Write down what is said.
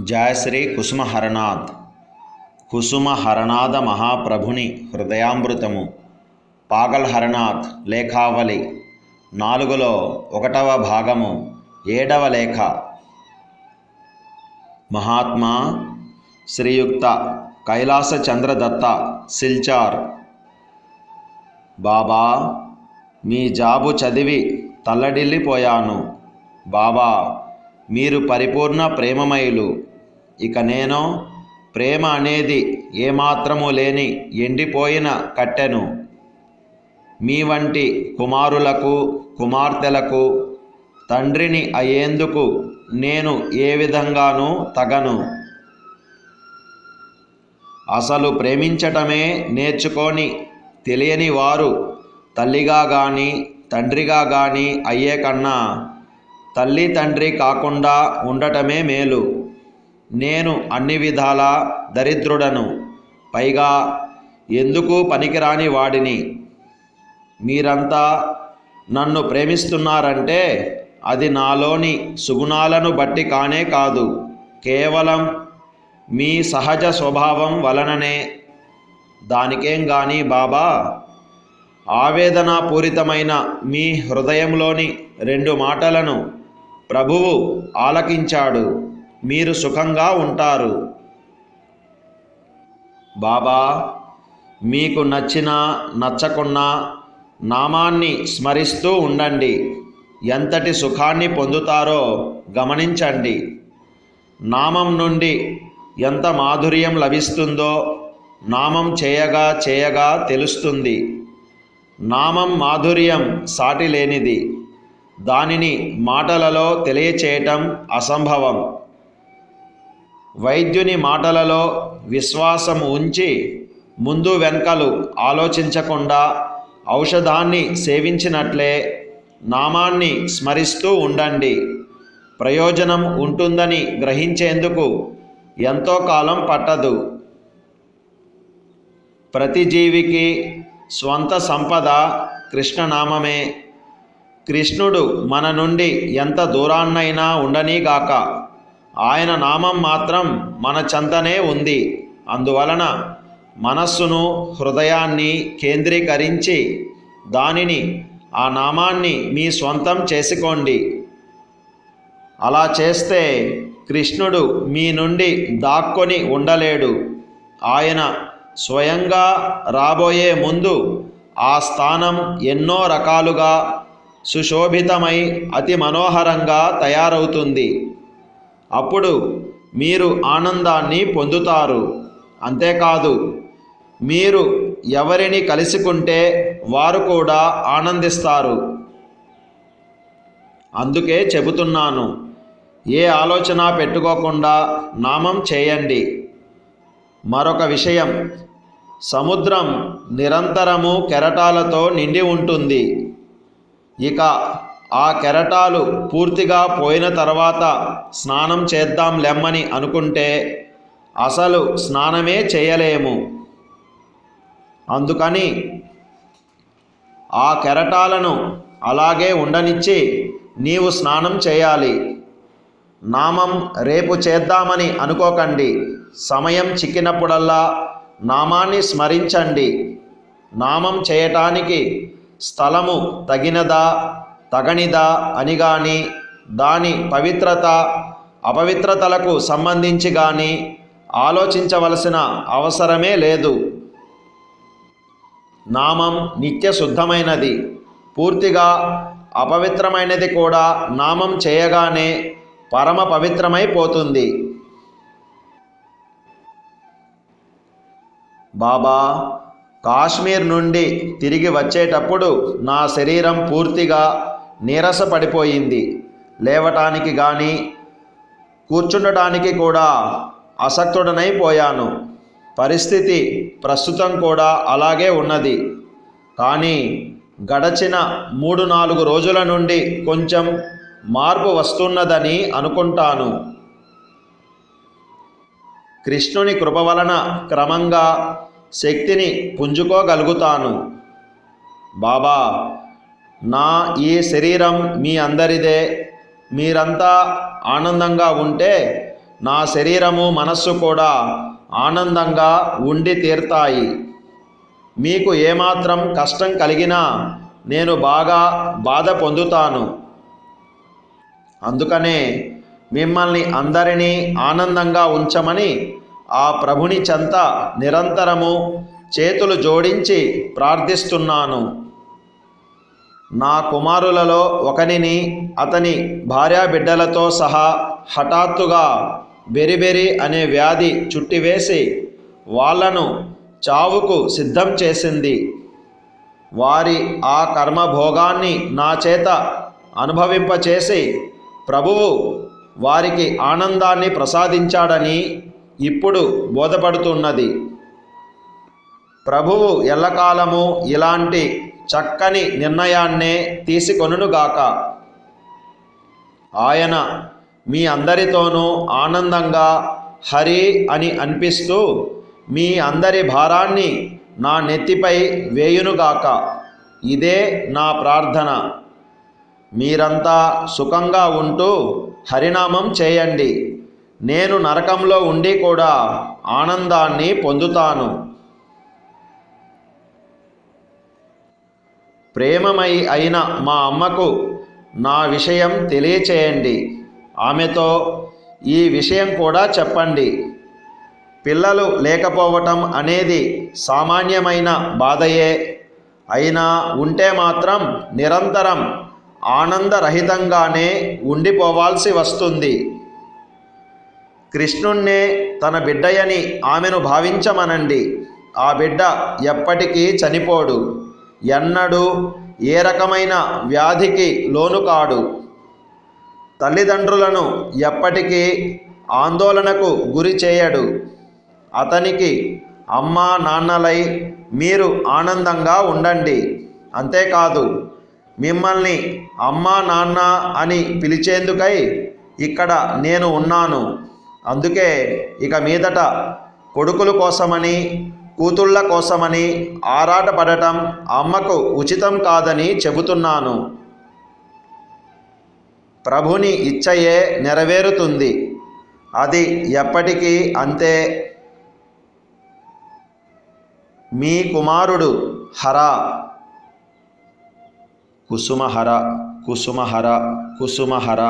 జయశ్రీ కుసుమహరనాథ్ కుసుమహరనాథ మహాప్రభుని హృదయామృతము. పాగల్ హరనాథ్ లేఖావళి. నాలుగులో ఒకటవ భాగము ఏడవ లేఖ. మహాత్మా శ్రీయుక్త కైలాస చంద్రదత్త సిల్చార్. బాబా మీ జాబు చదివి తల్లడిల్లిపోయాను. బాబా మీరు పరిపూర్ణ ప్రేమమయులు. ఇక నేను ప్రేమ అనేది ఏమాత్రము లేని ఎండిపోయిన కట్టెను. మీ వంటి కుమారులకు కుమార్తెలకు తండ్రిని అయ్యేందుకు నేను ఏ విధంగానూ తగను. అసలు ప్రేమించటమే నేర్చుకొని తెలియని వారు తల్లిగా కానీ తండ్రిగా కానీ అయ్యే కన్నా తల్లి తండ్రి కాకుండా ఉండటమే మేలు. నేను అన్ని విధాల దరిద్రుడను. పైగా ఎందుకు పనికిరాని వాడిని? మీరంతా నన్ను ప్రేమిస్తున్నారంటే అది నాలోని సుగుణాలను బట్టి కానే కాదు. కేవలం మీ సహజ స్వభావం వలననే. దానికేం గాని బాబా ఆవేదనాపూరితమైన మీ హృదయంలోని రెండు మాటలను ప్రభువు ఆలకించాడు. మీరు సుఖంగా ఉంటారు. బాబా మీకు నచ్చినా నచ్చకున్నా నామాన్ని స్మరిస్తూ ఉండండి. ఎంతటి సుఖాన్ని పొందుతారో గమనించండి. నామం నుండి ఎంత మాధుర్యం లభిస్తుందో నామం చేయగా చేయగా తెలుస్తుంది. నామం మాధుర్యం సాటి లేనిది దానిని మాటలలో తెలియచేయటం అసంభవం. వైద్యుని మాటలలో విశ్వాసం ఉంచి ముందు వెనకలు ఆలోచించకుండా ఔషధాన్ని సేవించినట్లే నామాన్ని స్మరిస్తూ ఉండండి. ప్రయోజనం ఉంటుందని గ్రహించేందుకు ఎంతో కాలం పట్టదు. ప్రతి జీవికి స్వంత సంపద కృష్ణనామమే. కృష్ణుడు మన నుండి ఎంత దూరాన్నైనా ఉండనీగాక ఆయన నామం మాత్రం మన చెంతనే ఉంది. అందువలన మనస్సును హృదయాన్ని కేంద్రీకరించి దానిని ఆ నామాన్ని మీ స్వంతం చేసుకోండి. అలా చేస్తే కృష్ణుడు మీ నుండి దాక్కొని ఉండలేడు. ఆయన స్వయంగా రాబోయే ముందు ఆ స్థానం ఎన్నో రకాలుగా సుశోభితమై అతి మనోహరంగా తయారవుతుంది. అప్పుడు మీరు ఆనందాన్ని పొందుతారు. అంతేకాదు మీరు ఎవరిని కలుసుకుంటే వారు కూడా ఆనందిస్తారు. అందుకే చెబుతున్నాను ఏ ఆలోచన పెట్టుకోకుండా నామం చేయండి. మరొక విషయం సముద్రం నిరంతరము కెరటాలతో నిండి ఉంటుంది. ఇక ఆ కెరటాలు పూర్తిగా పోయిన తర్వాత స్నానం చేద్దాం లెమ్మని అనుకుంటే అసలు స్నానమే చేయలేము. అందుకని ఆ కెరటాలను అలాగే ఉండనిచ్చి నీవు స్నానం చేయాలి. నామం రేపు చేద్దామని అనుకోకండి. సమయం చిక్కినప్పుడల్లా నామాన్ని స్మరించండి. నామం చేయటానికి స్థలము తగినదా? తగనిదా అని గాని దాని పవిత్రత అపవిత్రతలకు సంబంధించి కానీ ఆలోచించవలసిన అవసరమే లేదు. నామం నిత్య శుద్ధమైనది. పూర్తిగా అపవిత్రమైనది కూడా నామం చేయగానే పరమ పవిత్రమైపోతుంది బాబా కాశ్మీర్ నుండి తిరిగి వచ్చేటప్పుడు నా శరీరం పూర్తిగా నీరసపడిపోయింది. లేవటానికి కానీ కూర్చుండటానికి కూడా అసక్తుడనైపోయాను పరిస్థితి ప్రస్తుతం కూడా అలాగే ఉన్నది. కానీ గడచిన మూడు నాలుగు రోజుల నుండి కొంచెం మార్పు వస్తున్నదని అనుకుంటాను. కృష్ణుని కృప వలన క్రమంగా శక్తిని పుంజుకోగలుగుతాను. బాబా నా ఈ శరీరం మీ అందరిదే. మీరంతా ఆనందంగా ఉంటే నా శరీరము మనస్సు కూడా ఆనందంగా ఉండి తీర్తాయి. మీకు ఏమాత్రం కష్టం కలిగినా నేను బాగా బాధ పొందుతాను. అందుకనే మిమ్మల్ని అందరినీ ఆనందంగా ఉంచమని ఆ ప్రభుని చెంత నిరంతరము చేతులు జోడించి ప్రార్థిస్తున్నాను. నా కుమారులలో ఒకనిని అతని భార్యాబిడ్డలతో సహా హఠాత్తుగా బెరిబెరి అనే వ్యాధి చుట్టివేసి వాళ్ళను చావుకు సిద్ధం చేసింది. వారి ఆ కర్మభోగాన్ని నా చేత అనుభవింపచేసి ప్రభువు వారికి ఆనందాన్ని ప్రసాదించాడని ఇప్పుడు బోధపడుతున్నది. ప్రభువు ఎల్లకాలము ఇలాంటి చక్కని నిర్ణయాన్నే తీసుకొనుగాక ఆయన మీ అందరితోనూ ఆనందంగా హరి అని అనిపిస్తూ మీ అందరి భారాన్ని నా నెత్తిపై వేయునుగాక. ఇదే నా ప్రార్థన. మీరంతా సుఖంగా ఉంటూ హరినామం చేయండి. నేను నరకంలో ఉండి కూడా ఆనందాన్ని పొందుతాను. ప్రేమమై అయిన మా అమ్మకు నా విషయం తెలియచేయండి. ఆమెతో ఈ విషయం కూడా చెప్పండి. పిల్లలు లేకపోవటం అనేది సామాన్యమైన బాధయే. అయినా ఉంటే మాత్రం నిరంతరం ఆనందరహితంగానే ఉండిపోవాల్సి వస్తుంది. కృష్ణుణ్ణే తన బిడ్డయని ఆమెను భావించమనండి. ఆ బిడ్డ ఎప్పటికీ చనిపోడు. ఎన్నడూ ఏ రకమైన వ్యాధికి లోను కాడు. తల్లిదండ్రులను ఎప్పటికీ ఆందోళనకు గురి చేయడు. అతనికి అమ్మా నాన్నలై మీరు ఆనందంగా ఉండండి. అంతేకాదు మిమ్మల్ని అమ్మా నాన్న అని పిలిచేందుకై ఇక్కడ నేను ఉన్నాను. అందుకే ఇక మీదట కొడుకుల కోసమని కూతుళ్ళ కోసమని ఆరాటపడటం అమ్మకు ఉచితం కాదని చెబుతున్నాను. ప్రభుని ఇచ్చయే నెరవేరుతుంది. అది ఎప్పటికీ అంతే. మీ కుమారుడు హర. కుసుమహర కుసుమహర కుసుమహర.